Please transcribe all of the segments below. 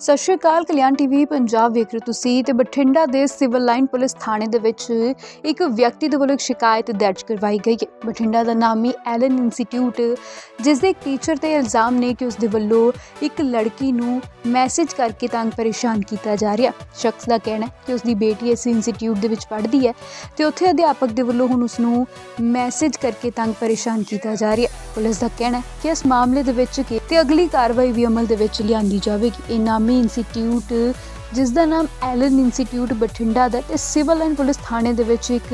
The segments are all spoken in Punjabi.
ਸਤਿ ਸ਼੍ਰੀ ਅਕਾਲ, ਕਲਿਆਣ ਟੀਵੀ ਪੰਜਾਬ ਵੇਖ ਰਹੇ ਹੋ ਤੁਸੀਂ ਤੇ ਬਠਿੰਡਾ ਦੇ ਸਿਵਲ ਲਾਈਨ ਪੁਲਿਸ ਥਾਣੇ ਦੇ ਵਿੱਚ ਇੱਕ ਵਿਅਕਤੀ ਦੇ ਵੱਲੋਂ ਇੱਕ ਸ਼ਿਕਾਇਤ ਦਰਜ ਕਰਵਾਈ ਗਈ ਹੈ। ਬਠਿੰਡਾ ਦਾ ਨਾਮੀ ਐਲਨ ਇੰਸਟੀਚਿਊਟ ਜਿਸ ਦੇ ਟੀਚਰ ਤੇ ਇਲਜ਼ਾਮ ਨੇ ਕਿ ਉਸ ਦੇ ਵੱਲੋਂ ਇੱਕ ਲੜਕੀ ਨੂੰ ਮੈਸੇਜ ਕਰਕੇ ਤੰਗ ਪਰੇਸ਼ਾਨ ਕੀਤਾ ਜਾ ਰਿਹਾ। ਸ਼ਖਸ ਦਾ ਕਹਿਣਾ ਹੈ ਕਿ ਉਸ ਦੀ ਬੇਟੀ ਇਸ ਇੰਸਟੀਚਿਊਟ ਦੇ ਵਿੱਚ ਪੜ੍ਹਦੀ ਹੈ ਤੇ ਉੱਥੇ ਅਧਿਆਪਕ ਦੇ ਵੱਲੋਂ ਹੁਣ ਉਸ ਨੂੰ ਮੈਸੇਜ ਕਰਕੇ ਤੰਗ ਪਰੇਸ਼ਾਨ ਕੀਤਾ ਜਾ ਰਿਹਾ। ਪੁਲਿਸ ਦਾ ਕਹਿਣਾ ਹੈ ਕਿ ਇਸ ਮਾਮਲੇ ਦੇ ਵਿੱਚ ਕਿ ਤੇ ਅਗਲੀ ਕਾਰਵਾਈ ਵੀ ਅਮਲ ਦੇ ਵਿੱਚ ਲਿਆਂਦੀ ਜਾਵੇਗੀ। ਇਹ ਨਾਮ ਇੰਸਟੀਚਿਊਟ ਜਿਸ ਦਾ ਨਾਮ ਐਲਨ ਇੰਸਟੀਚਿਊਟ ਬਠਿੰਡਾ ਦਾ ਤੇ ਸਿਵਲ ਲਾਈਨ ਪੁਲਿਸ ਥਾਣੇ ਦੇ ਵਿੱਚ ਇੱਕ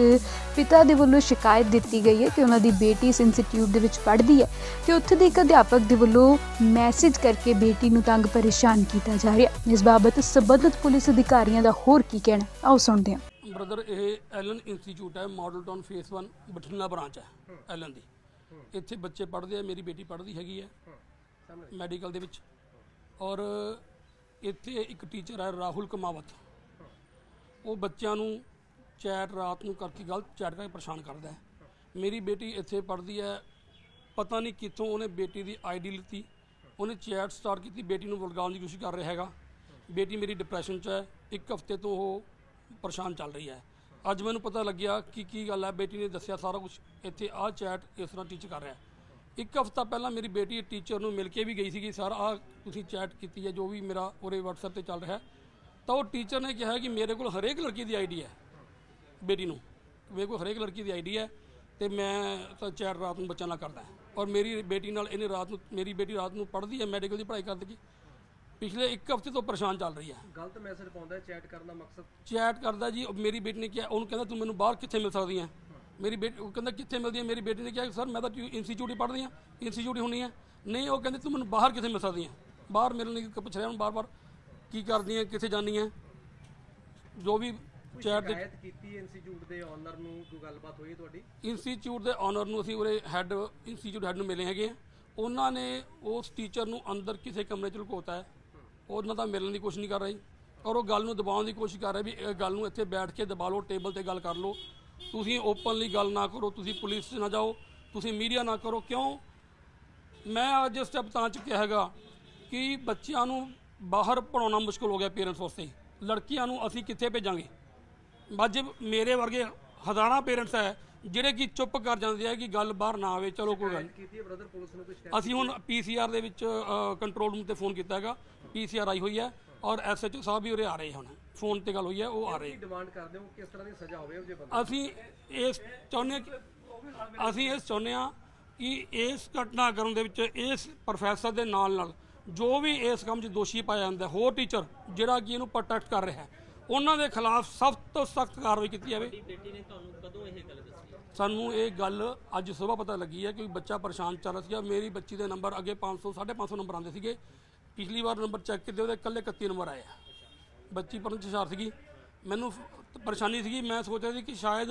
ਪਿਤਾ ਦੇ ਵੱਲੋਂ ਸ਼ਿਕਾਇਤ ਦਿੱਤੀ ਗਈ ਹੈ ਕਿ ਉਹਨਾਂ ਦੀ ਬੇਟੀ ਇਸ ਇੰਸਟੀਚਿਊਟ ਦੇ ਵਿੱਚ ਪੜ੍ਹਦੀ ਹੈ ਤੇ ਉੱਥੇ ਦੇ ਇੱਕ ਅਧਿਆਪਕ ਦੇ ਵੱਲੋਂ ਮੈਸੇਜ ਕਰਕੇ ਬੇਟੀ ਨੂੰ ਤੰਗ ਪਰੇਸ਼ਾਨ ਕੀਤਾ ਜਾ ਰਿਹਾ ਹੈ। ਇਸ ਬਾਬਤ ਸੰਬੰਧਿਤ ਪੁਲਿਸ ਅਧਿਕਾਰੀਆਂ ਦਾ ਹੋਰ ਕੀ ਕਹਿਣਾ? ਆਓ ਸੁਣਦੇ ਹਾਂ। ਬ੍ਰਦਰ ਇਹ ਐਲਨ ਇੰਸਟੀਚਿਊਟ ਹੈ model town phase 1 Bathinda branch ਹੈ ਐਲਨ ਦੀ। ਇੱਥੇ ਬੱਚੇ ਪੜ੍ਹਦੇ ਆ ਮੇਰੀ ਬੇਟੀ ਪੜ੍ਹਦੀ ਹੈਗੀ ਹੈ ਮੈਡੀਕਲ ਦੇ ਵਿੱਚ। ਔਰ ਇੱਥੇ ਇੱਕ ਟੀਚਰ ਹੈ ਰਾਹੁਲ ਕਮਾਵਤ। ਉਹ ਬੱਚਿਆਂ ਨੂੰ ਚੈਟ ਰਾਤ ਨੂੰ ਕਰਕੇ ਗਲਤ ਚੈਟ ਕਰਕੇ ਪਰੇਸ਼ਾਨ ਕਰਦਾ ਹੈ। ਮੇਰੀ ਬੇਟੀ ਇੱਥੇ ਪੜ੍ਹਦੀ ਹੈ, ਪਤਾ ਨਹੀਂ ਕਿੱਥੋਂ ਉਹਨੇ ਬੇਟੀ ਦੀ ਆਈਡੀ ਲਿੱਤੀ। ਉਹਨੇ ਚੈਟ ਸਟਾਰਟ ਕੀਤੀ, ਬੇਟੀ ਨੂੰ ਵਲਗਾਉਣ ਦੀ ਕੋਸ਼ਿਸ਼ ਕਰ ਰਿਹਾ ਹੈਗਾ। ਬੇਟੀ ਮੇਰੀ ਡਿਪਰੈਸ਼ਨ 'ਚ ਹੈ, ਇੱਕ ਹਫ਼ਤੇ ਤੋਂ ਉਹ ਪਰੇਸ਼ਾਨ ਚੱਲ ਰਹੀ ਹੈ। ਅੱਜ ਮੈਨੂੰ ਪਤਾ ਲੱਗਿਆ ਕਿ ਕੀ ਗੱਲ ਹੈ, ਬੇਟੀ ਨੇ ਦੱਸਿਆ ਸਾਰਾ ਕੁਝ ਇੱਥੇ ਆਹ ਚੈਟ ਇਸ ਤਰ੍ਹਾਂ ਟੀਚ ਕਰ ਰਿਹਾ ਇੱਕ ਹਫ਼ਤਾ ਪਹਿਲਾਂ ਮੇਰੀ ਬੇਟੀ ਟੀਚਰ ਨੂੰ ਮਿਲ ਕੇ ਵੀ ਗਈ ਸੀਗੀ ਸਰ ਆਹ ਤੁਸੀਂ ਚੈਟ ਕੀਤੀ ਹੈ ਜੋ ਵੀ ਮੇਰਾ ਉਹਦੇ WhatsApp ਤੇ ਚੱਲ ਰਿਹਾ। ਤਾਂ ਉਹ ਟੀਚਰ ਨੇ ਕਿਹਾ ਕਿ ਮੇਰੇ ਕੋਲ ਹਰੇਕ ਲੜਕੀ ਦੀ ਆਈਡੀ ਹੈ ਬੇਟੀ ਨੂੰ। ਮੇਰੇ ਕੋਲ ਹਰੇਕ ਲੜਕੀ ਦੀ ਆਈਡੀ ਹੈ ਤੇ ਮੈਂ ਤਾਂ ਚੈਟ ਰਾਤ ਨੂੰ ਬੱਚਿਆਂ ਨਾਲ ਕਰਦਾ। ਔਰ ਮੇਰੀ ਬੇਟੀ ਨਾਲ ਇਹਨੇ ਰਾਤ ਨੂੰ ਮੇਰੀ ਬੇਟੀ ਰਾਤ ਨੂੰ ਪੜ੍ਹਦੀ ਹੈ ਮੈਡੀਕਲ ਦੀ ਪੜ੍ਹਾਈ ਕਰਦੀ ਹੈ। ਪਿਛਲੇ ਇੱਕ ਹਫ਼ਤੇ ਤੋਂ ਪਰੇਸ਼ਾਨ ਚੱਲ ਰਹੀ ਹੈ। ਗਲਤ ਮੈਸੇਜ ਪਾਉਂਦਾ ਚੈਟ ਕਰਨ ਦਾ ਮਕਸਦ? ਚੈਟ ਕਰਦਾ ਜੀ ਮੇਰੀ ਬੇਟੀ ਨੇ ਕਿਹਾ ਉਹਨੂੰ ਕਹਿੰਦਾ ਤੂੰ ਮੈਨੂੰ ਬਾਹਰ ਕਿੱਥੇ ਮਿਲ ਸਕਦੀ ਹੈ? ਮੇਰੀ ਬੇਟੀ ਉਹ ਕਹਿੰਦਾ ਕਿੱਥੇ ਮਿਲਦੀ ਹੈ ਮੇਰੀ ਬੇਟੀ ਨੇ ਕਿਹਾ ਸਰ ਮੈਂ ਤਾਂ ਇੰਸਟੀਚਿਊਟ ਹੀ ਪੜ੍ਹਦੀ ਹਾਂ ਇੰਸਟੀਚਿਊਟ ਹੀ ਹੁੰਨੀ ਹੈ। ਨਹੀਂ ਉਹ ਕਹਿੰਦੇ ਤੂੰ ਮੈਨੂੰ ਬਾਹਰ ਕਿੱਥੇ ਮਿਲ ਸਕਦੀ ਹੈ? ਬਾਹਰ ਮਿਲਣ ਲਈ ਪੁੱਛ ਰਿਹਾ ਉਹਨੂੰ ਬਾਰ-ਬਾਰ ਕੀ ਕਰਦੀ ਹੈ ਕਿੱਥੇ ਜਾਂਦੀ ਹੈ? ਜੋ ਵੀ ਚੈਟ ਦੇ ਕੀਤੀ ਇੰਸਟੀਚਿਊਟ ਦੇ ਓਨਰ ਨੂੰ ਕੋਈ ਗੱਲਬਾਤ ਹੋਈ ਤੁਹਾਡੀ? ਇੰਸਟੀਚਿਊਟ ਦੇ ਓਨਰ ਨੂੰ ਅਸੀਂ ਉਰੇ ਹੈੱਡ ਇੰਸਟੀਚਿਊਟ ਹੈੱਡ ਨੂੰ ਮਿਲੇ ਹੈਗੇ ਆ ਉਹਨਾਂ ਨੇ ਉਸ ਟੀਚਰ ਨੂੰ ਅੰਦਰ ਕਿਸੇ ਕਮਰੇ 'ਚ ਲੁਕੋਤਾ ਹੈ। ਉਹਨਾਂ ਦਾ ਮਿਲਣ ਦੀ ਕੋਸ਼ਿਸ਼ ਨਹੀਂ ਕਰ ਰਹੀ। ਔਰ ਉਹ ਗੱਲ ਨੂੰ ਦਬਾਉਣ ਦੀ ਕੋਸ਼ਿਸ਼ ਕਰ ਰਿਹਾ ਵੀ ਇਹ ਗੱਲ ਨੂੰ ਇੱਥੇ ਬੈਠ ਕੇ ਦਬਾ ਲਓ ਟੇਬਲ ਤੇ ਗੱਲ ਕਰ ਲਓ। ਤੁਸੀਂ ਓਪਨਲੀ ਗੱਲ ਨਾ ਕਰੋ ਤੁਸੀਂ ਪੁਲਿਸ 'ਚ ਨਾ ਜਾਓ ਤੁਸੀਂ ਮੀਡੀਆ ਨਾ ਕਰੋ। ਕਿਉਂ? ਮੈਂ ਅੱਜ ਸਟੈਪ ਤਾਂ ਚੁੱਕਿਆ ਹੈਗਾ ਕਿ ਬੱਚਿਆਂ ਨੂੰ ਬਾਹਰ ਪੜਾਉਣਾ ਮੁਸ਼ਕਲ ਹੋ ਗਿਆ ਪੇਰੈਂਟਸ ਵਾਸਤੇ। ਲੜਕੀਆਂ ਨੂੰ ਅਸੀਂ ਕਿੱਥੇ ਭੇਜਾਂਗੇ? ਅੱਜ ਮੇਰੇ ਵਰਗੇ ਹਜ਼ਾਰਾਂ ਪੇਰੈਂਟਸ ਹੈ ਜਿਹੜੇ ਕਿ ਚੁੱਪ ਕਰ ਜਾਂਦੇ ਆ ਕਿ ਗੱਲ ਬਾਹਰ ਨਾ ਆਵੇ। ਚਲੋ ਕੋਈ ਗੱਲ ਅਸੀਂ ਹੁਣ ਪੀਸੀਆਰ ਦੇ ਵਿੱਚ ਕੰਟਰੋਲ ਰੂਮ ਤੇ ਫੋਨ ਕੀਤਾ ਹੈਗਾ। ਪੀਸੀਆਰ ਆਈ ਹੋਈ ਹੈ। ਔਰ ਐਸਐਚਓ ਸਾਹਿਬ ਵੀ ਉਰੇ ਆ ਰਹੇ ਹੁਣ। ਫੋਨ ਤੇ ਗੱਲ ਹੋਈ ਹੈ ਉਹ ਆ ਰਹੇ। ਕੀ ਡਿਮਾਂਡ ਕਰਦੇ ਹੋ? ਕਿਸ ਤਰ੍ਹਾਂ ਦੀ ਸਜ਼ਾ ਹੋਵੇ ਉਹ ਜੇ ਬੰਦਾ ਅਸੀਂ ਇਸ ਚਾਹੁੰਦੇ ਹਾਂ ਅਸੀਂ ਇਸ ਚਾਹੁੰਦੇ ਹਾਂ ਕਿ ਇਸ ਘਟਨਾਕ੍ਰਮ ਦੇ ਵਿੱਚ ਇਸ ਪ੍ਰੋਫੈਸਰ ਦੇ ਨਾਲ ਨਾਲ ਜੋ ਵੀ ਇਸ ਕੰਮ 'ਚ ਦੋਸ਼ੀ ਪਾਇਆ ਜਾਂਦਾ ਹੋਰ ਟੀਚਰ ਜਿਹੜਾ ਕਿ ਇਹਨੂੰ ਪ੍ਰੋਟੈਕਟ ਕਰ ਰਿਹਾ ਹੈ ਉਹਨਾਂ ਦੇ ਖਿਲਾਫ ਸਖਤ ਤੋਂ ਸਖਤ ਕਾਰਵਾਈ ਕੀਤੀ ਜਾਵੇ। ਬੇਟੀ ਨੇ ਤੁਹਾਨੂੰ ਕਦੋਂ ਇਹ ਗੱਲ ਦੱਸੀ? ਸਾਨੂੰ ਇਹ ਗੱਲ ਅੱਜ ਸਵੇਰ ਪਤਾ ਲੱਗੀ ਹੈ ਕਿ ਬੱਚਾ ਪਰੇਸ਼ਾਨ ਚੱਲ ਰਿਹਾ ਸੀਗਾ। ਮੇਰੀ ਬੱਚੀ ਦੇ ਨੰਬਰ ਅੱਗੇ 500 550 ਨੰਬਰ ਆਉਂਦੇ ਸੀਗੇ। ਪਿਛਲੀ ਵਾਰ ਨੰਬਰ ਚੈੱਕ ਕੀਤੇ ਉਹਦੇ ਇਕੱਲੇ 31 ਨੰਬਰ ਆਏ ਆ। ਬੱਚੀ ਪੜ੍ਹਨ 'ਚ ਹੁਸ਼ਿਆਰ ਸੀਗੀ। ਮੈਨੂੰ ਪਰੇਸ਼ਾਨੀ ਸੀਗੀ। ਮੈਂ ਸੋਚ ਰਿਹਾ ਸੀ ਕਿ ਸ਼ਾਇਦ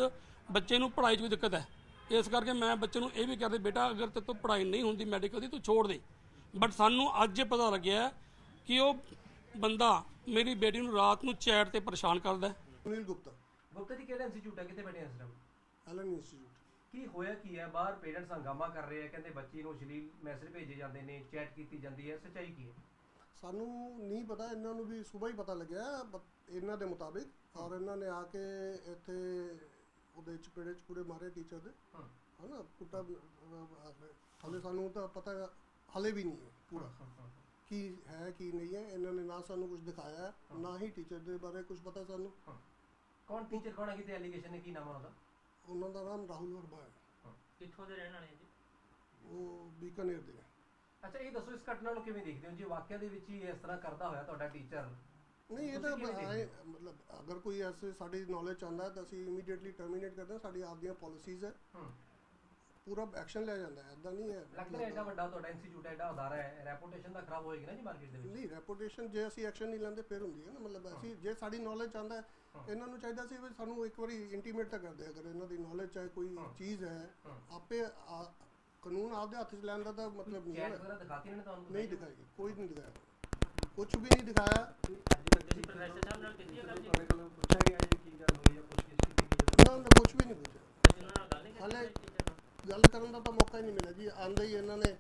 ਬੱਚੇ ਨੂੰ ਪੜ੍ਹਾਈ 'ਚ ਕੋਈ ਦਿੱਕਤ ਹੈ। ਇਸ ਕਰਕੇ ਮੈਂ ਬੱਚੇ ਨੂੰ ਇਹ ਵੀ ਕਹਿੰਦੇ ਬੇਟਾ ਅਗਰ ਤੇ ਤੋਂ ਪੜ੍ਹਾਈ ਨਹੀਂ ਹੁੰਦੀ ਮੈਡੀਕਲ ਦੀ ਤੂੰ ਛੋੜ ਦੇ। ਬਟ ਸਾਨੂੰ ਅੱਜ ਇਹ ਪਤਾ ਲੱਗਿਆ ਕਿ ਉਹ ਬੰਦਾ ਮੇਰੀ ਬੇਟੀ ਨੂੰ ਰਾਤ ਨੂੰ ਚੈਟ ਤੇ ਪਰੇਸ਼ਾਨ ਕਰਦਾ ਹੈ। ਸੁਨੀਲ ਗੁਪਤਾ। ਗੁਪਤਾ ਜੀ ਕਿਹੜਾ ਇੰਸਟੀਚਿਊਟ ਹੈ? ਕਿੱਥੇ ਬੈਠੇ ਇਸ ਟਾਈਮ ਐਲਨ ਇੰਸਟੀਚਿਊਟ ਕੀ ਹੋਇਆ ਕੀ ਹੈ? ਬਾਹਰ ਪੇਰੈਂਟਸ ਹੰਗਾਮਾ ਕਰ ਰਹੇ ਆ ਕਹਿੰਦੇ ਬੱਚੀ ਨੂੰ ਅਸ਼ਲੀਲ ਮੈਸੇਜ ਭੇਜੇ ਜਾਂਦੇ ਨੇ ਚੈਟ ਕੀਤੀ ਜਾਂਦੀ ਹੈ। ਸੱਚਾਈ ਕੀ ਹੈ? ਸਾਨੂੰ ਨਹੀਂ ਪਤਾ ਇਹਨਾਂ ਨੂੰ ਵੀ ਸਵੇਰ ਹੀ ਪਤਾ ਲੱਗਿਆ ਇਹਨਾਂ ਦੇ ਮੁਤਾਬਿਕ। ਔਰ ਇਹਨਾਂ ਨੇ ਆ ਕੇ ਇੱਥੇ ਉਹਦੇ ਚਪੇੜੇ ਚਪੂੜੇ ਮਾਰੇ ਟੀਚਰ ਦੇ। ਹਾਂ। ਹਨਾ ਕੁੱਟਾ ਹਾਲੇ ਸਾਨੂੰ ਤਾਂ ਪਤਾ ਹਲੇ ਵੀ ਨਹੀਂ ਹੈ ਪੂਰਾ। ਕੀ ਹੈ ਕੀ ਨਹੀਂ ਹੈ ਇਹਨਾਂ ਨੇ ਨਾ ਸਾਨੂੰ ਕੁਝ ਦਿਖਾਇਆ ਨਾ ਹੀ ਟੀਚਰ ਦੇ ਬਾਰੇ ਕੁਝ ਪਤਾ ਸਾਨੂੰ। ਕੌਣ ਟੀਚਰ ਕੌਣ ਹੈ ਕਿਤੇ ਐਲੀਗੇਸ਼ਨ ਨੇ ਕੀ ਨਾਮ ਹੈ ਉਹਦਾ? ਉਹਨਾਂ ਦਾ ਨਾਮ ਰਾਹੁਲ ਵਰਮਾ ਹੈ। ਕਿੱਥੋਂ ਦੇ ਰਹਿਣ ਵਾਲੇ ਜੀ? ਉਹ ਬੀਕਾਨੇਰ ਦੇ ਹੈ ਅੱਛਾ ਇਹ ਦੱਸੋ ਇਸ ਘਟਨਾ ਨੂੰ ਕਿਵੇਂ ਦੇਖਦੇ ਹੋ? ਜੇ ਵਾਕਿਆ ਦੇ ਵਿੱਚ ਹੀ ਇਸ ਤਰ੍ਹਾਂ ਕਰਦਾ ਹੋਇਆ ਤੁਹਾਡਾ ਟੀਚਰ ਨਹੀਂ ਇਹ ਤਾਂ ਮਤਲਬ ਅਗਰ ਕੋਈ ਐਸੇ ਸਾਡੀ ਨੌਲੇਜ ਹੈ ਤਾਂ ਅਸੀਂ ਇਮੀਡੀਏਟਲੀ ਟਰਮੀਨੇਟ ਕਰਦੇ ਹਾਂ। ਸਾਡੀ ਆਪਦੀਆਂ ਪਾਲਿਸੀਜ਼ ਹੈ। ਪੂਰਾ ਐਕਸ਼ਨ ਲਿਆ ਜਾਂਦਾ ਹੈ। ਐਦਾਂ ਨਹੀਂ ਹੈ। ਲੱਗਦਾ ਹੈ ਐਡਾ ਵੱਡਾ ਤੁਹਾਡਾ ਇੰਸਟੀਚਿਊਟ ਹੈ ਐਡਾ ਅਦਾਰਾ ਹੈ। ਰੈਪੂਟੇਸ਼ਨ ਤਾਂ ਖਰਾਬ ਹੋਏਗੀ ਨਾ ਜੀ ਮਾਰਕੀਟ ਦੇ ਵਿੱਚ। ਨਹੀਂ ਰੈਪੂਟੇਸ਼ਨ ਜੇ ਅਸੀਂ ਐਕਸ਼ਨ ਨਹੀਂ ਲੈਂਦੇ ਫਿਰ ਹੁੰਦੀ ਹੈ ਨਾ। ਮਤਲਬ ਅਸੀਂ ਜੇ ਸਾਡੀ ਨੌਲੇਜ ਹੈ ਇਹਨਾਂ ਨੂੰ ਚਾਹੀਦਾ ਸੀ ਵੀ ਸਾਨੂੰ ਇੱਕ ਵਾਰੀ ਇੰਟੀਮੇਟ ਤਾਂ ਕਰਦੇ ਅਗਰ ਇਹਨਾਂ ਦੀ ਨੌਲੇਜ ਚਾਹੇ ਕੋਈ ਚੀਜ਼ ਹੈ ਆਪੇ ਕਾਨੂੰਨ ਆਪਦੇ ਹੱਥ 'ਚ ਲੈਣ ਦਾ ਤਾਂ ਮਤਲਬ ਨਹੀਂ ਚੈਟ ਹੈ। ਵਗੈਰਾ ਦਿਖਾਤੀ ਇਹਨਾਂ ਨੇ ਤੁਹਾਨੂੰ ਨਹੀਂ ਦਿਖਾਈ ਕੋਈ ਨਹੀਂ ਦਿਖਾਇਆ। ਕੁਝ ਵੀ ਨਹੀਂ ਦਿਖਾਇਆ। ਤੁਸੀਂ ਪ੍ਰੋਫੈਸਰ ਸਾਹਿਬ ਨਾਲ ਕੀਤੀ ਹੈ ਗੱਲ ਜੀ ਤੁਹਾਡੇ ਕੋਲ ਪੁੱਛਿਆ ਗਿਆ ਜੀ ਕੀ ਗੱਲ ਹੋਈ ਹੈ ਪੁੱਛਗਿੱਛ ਕੀਤੀ ਗਈ ਉਹਨਾਂ ਨੇ ਕੁਝ ਵੀ ਨਹੀਂ ਪੁੱਛਿਆ। ਤੁਸੀਂ ਉਹਨਾਂ ਨਾਲ ਗੱਲ ਨਹੀਂ ਕੀਤੀ ਹਾਲੇ ਟੀਚਰ ਨਾਲ ਗੱਲ ਕਰਨ ਦਾ ਤਾਂ ਮੌਕਾ ਹੀ ਨਹੀਂ ਮਿਲਿਆ ਜੀ। ਆਂਦੇ ਹੀ ਇਹਨਾਂ ਨੇ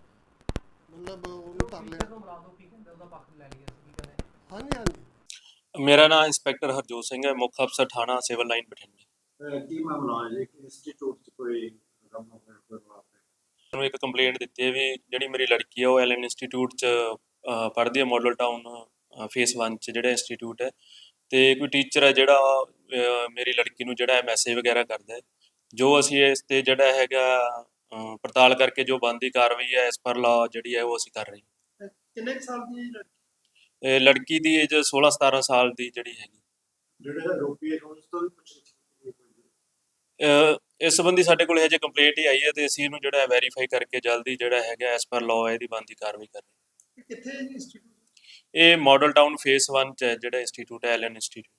ਮਤਲਬ ਉਹਨੂੰ ਕਰ ਲਿਆ। ਟੀਚਰ ਨੂੰ ਬੁਲਾ ਦਿਓ ਕੀ ਕਹਿੰਦੇ ਉਹਦਾ ਪੱਖ ਲੈ ਲਈਏ ਅਸੀਂ ਕੀ ਕਹਿੰਦੇ ਹਾਂਜੀ ਹਾਂਜੀ। ਮੇਰਾ ਨਾਮ ਇੰਸਪੈਕਟਰ ਹਰਜੋਤ ਸਿੰਘ ਹੈ। ਮੁੱਖ ਅਫਸਰ ਥਾਣਾ ਸਿਵਲ ਲਾਈਨ ਬਠਿੰਡੇ। ਅਹ ਕੀ ਮਾਮਲਾ ਹੈ? ਜੀ ਇੰਸਟੀਚਿਊਟ ਚ ਕੋਈ ਕੰਮ ਹੋ ਗਿਆ ਕੋਈ ਮੈਨੂੰ ਇੱਕ ਕੰਪਲੇਂਟ ਦਿੱਤੀ ਹੈ ਵੀ ਜਿਹੜੀ ਮੇਰੀ ਲੜਕੀ ਹੈ ਉਹ ਐਲਐਨ ਇੰਸਟੀਚਿਊਟ ਚ ਪੜ੍ਹਦੀ ਹੈ ਮਾਡਲ ਟਾਊਨ ਫੇਸ 1 ਚ ਜਿਹੜਾ ਇੰਸਟੀਚਿਊਟ ਹੈ। ਤੇ ਕੋਈ ਟੀਚਰ ਹੈ ਜਿਹੜਾ ਮੇਰੀ ਲੜਕੀ ਨੂੰ ਜਿਹੜਾ ਮੈਸੇਜ ਵਗੈਰਾ ਕਰਦਾ ਹੈ। ਜੋ ਅਸੀਂ ਇਸ ਤੇ ਜਿਹੜਾ ਹੈਗਾ ਪੜਤਾਲ ਕਰਕੇ ਜੋ ਬੰਦੀ ਕਾਰਵਾਈ ਹੈ ਇਸ ਪਰ ਲਾ ਜਿਹੜੀ ਹੈ ਉਹ ਅਸੀਂ ਕਰ ਰਹੇ ਹਾਂ। ਕਿੰਨੇ ਕੁ ਸਾਲ ਦੀ ਲੜਕੀ? ਦੀ ਏਜ 16 17 ਸਾਲ ਦੀ ਜਿਹੜੀ ਹੈਗੀ। ਜਿਹੜੇ ਆਰੋਪੀ ਹੈ ਉਹਨਾਂ ਤੋਂ ਵੀ ਅਹ, ਇਸ ਸੰਬੰਧੀ ਸਾਡੇ ਕੋਲ ਹਜੇ ਕੰਪਲੇਂਟ ਹੀ ਆਈ ਹੈ ਤੇ ਅਸੀਂ ਇਹਨੂੰ ਜਿਹੜਾ ਵੈਰੀਫਾਈ ਕਰਕੇ ਜਲਦੀ ਜਿਹੜਾ ਹੈਗਾ ਐਸ ਪਰ ਲਾਅ ਇਹਦੀ ਬੰਦੀ ਕਾਰਵਾਈ ਕਰ ਰਹੇ ਹਾਂ। ਕਿੱਥੇ ਹੈ ਜੀ ਇੰਸਟੀਚਿਊਟ ਇਹ ਮਾਡਲ ਟਾਊਨ ਫੇਸ 1 ਚ ਹੈ ਜਿਹੜਾ ਇੰਸਟੀਚਿਊਟ ਹੈ ਐਲਐਨ ਇੰਸਟੀਚਿਊਟ